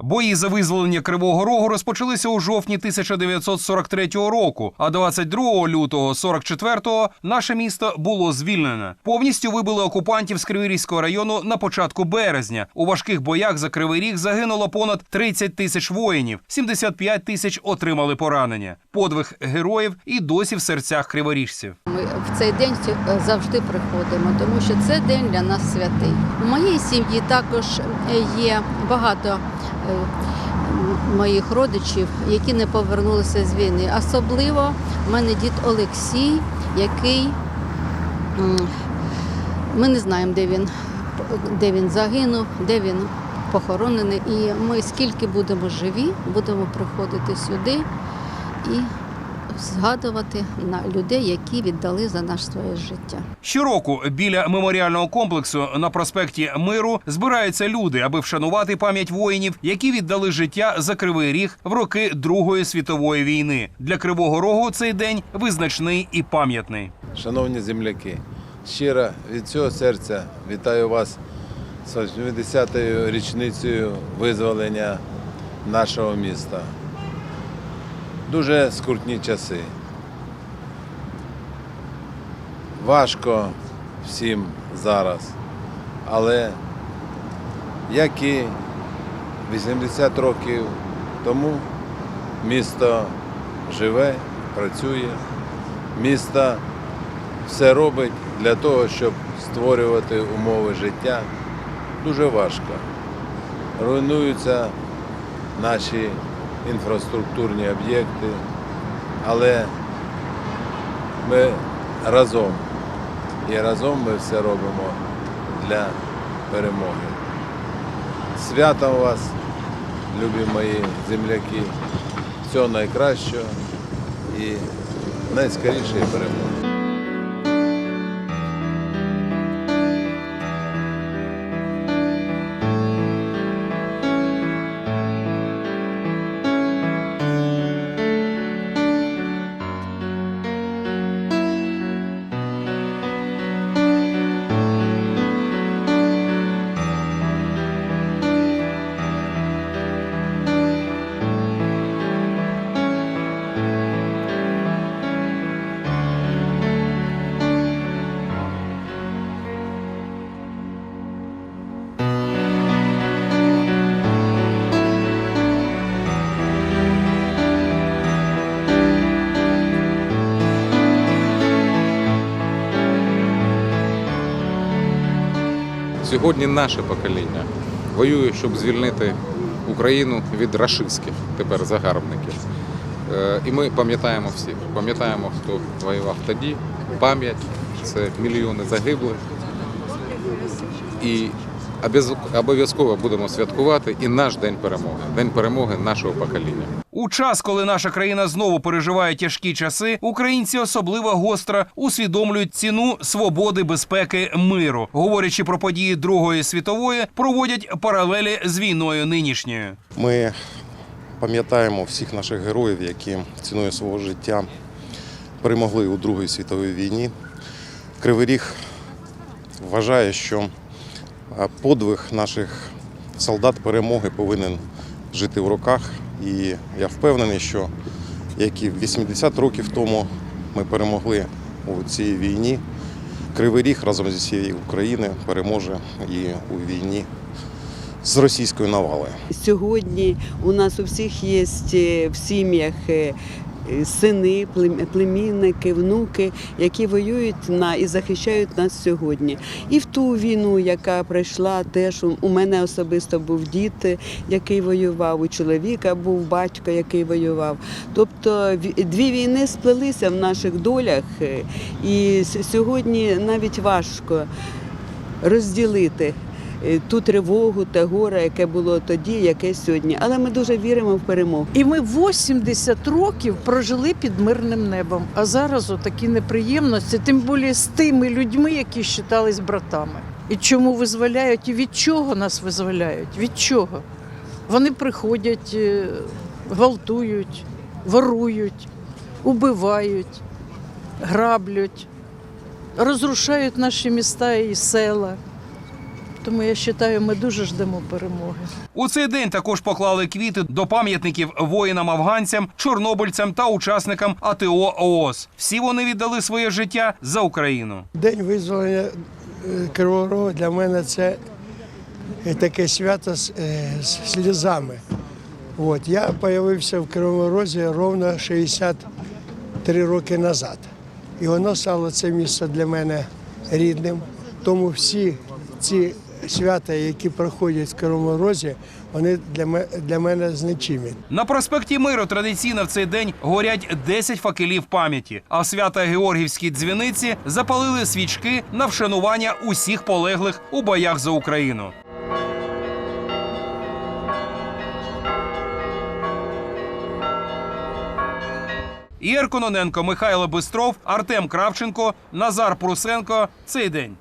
Бої за визволення Кривого Рогу розпочалися у жовтні 1943 року, а 22 лютого 44-го наше місто було звільнене. Повністю вибили окупантів з Криворізького району на початку березня. У важких боях за Кривий Ріг загинуло понад 30 тисяч воїнів, 75 тисяч отримали поранення. Подвиг героїв і досі в серцях криворіжців. Ми в цей день е, завжди приходимо, тому що це день для нас святий. У моїй сім'ї також е, є багато моїх родичів, які не повернулися з війни. Особливо в мене дід Олексій, який ми не знаємо, де він, де він загинув, де він похоронений. І ми скільки будемо живі, будемо приходити сюди і згадувати на людей, які віддали за наше своє життя. Щороку біля меморіального комплексу на проспекті Миру збираються люди, аби вшанувати пам'ять воїнів, які віддали життя за кривий ріг в роки Другої світової війни. Для Кривого Рогу цей день визначний і пам'ятний. Шановні земляки, щиро від цього серця вітаю вас з 80-ю річницею визволення нашого міста. Дуже скрутні часи. Важко всім зараз, але як і 80 років тому місто живе, працює, місто все робить для того, щоб створювати умови життя. Дуже важко. Руйнуються наші інфраструктурні об'єкти, але ми разом і разом ми все робимо для перемоги. Святом вас, любі мої земляки, всього найкращого і найскорішої перемоги. Сьогодні наше покоління воює, щоб звільнити Україну від рашистських тепер загарбників. Е, І ми пам'ятаємо всіх. Пам'ятаємо, хто воював тоді. Пам'ять це мільйони загиблих. І обов'язково будемо святкувати і наш день перемоги, день перемоги нашого покоління. У час, коли наша країна знову переживає тяжкі часи, українці особливо гостро усвідомлюють ціну свободи, безпеки, миру. Говорячи про події Другої світової, проводять паралелі з війною нинішньою. Ми пам'ятаємо всіх наших героїв, які ціною свого життя перемогли у Другій світовій війні. Кривий Ріг вважає, що подвиг наших солдат перемоги повинен жити в руках. І я впевнений, що як і 80 років тому ми перемогли у цій війні, Кривий Ріг разом зі всією Україною переможе і у війні з російською навалою. Сьогодні у нас у всіх є е, в сім'ях е, сини, плем- племінники, внуки, які воюють на і захищають нас сьогодні. І в ту війну, яка пройшла, теж у- мене особисто був дід, е, який воював, у чоловіка був батько, який воював. Тобто ві- дві війни сплелися в наших долях, е, і сьогодні навіть важко розділити е, ту тривогу та горе, яке було тоді, яке сьогодні. Але ми дуже віримо в перемогу. І ми 80 років прожили під мирним небом. А зараз отакі неприємності, тим більше з тими людьми, які вважались братами. І чому визволяють, і від чого нас визволяють? Від чого? Вони приходять, е, гвалтують, ворують, убивають, граблять, розрушають наші міста і села. Тому я вважаю, ми дуже ждемо перемоги. У цей день також поклали квіти до пам'ятників воїнам-афганцям, чорнобильцям та учасникам АТО ООС. Всі вони віддали своє життя за Україну. День визволення е, Кривого Рогу для мене це е, таке свято з, е, з сльозами. От, я з'явився в Кривому Розі ровно 63 роки назад. І воно стало це місце для мене рідним. Тому всі ці свята, які проходять в Кривому Розі, вони для мене, значимі. На проспекті Миру традиційно в цей день горять 10 факелів пам'яті. А в свято-Георгівській дзвіниці запалили свічки на вшанування усіх полеглих у боях за Україну. Ігор Кононенко, Михайло Бистров, Артем Кравченко, Назар Прусенко. Цей день.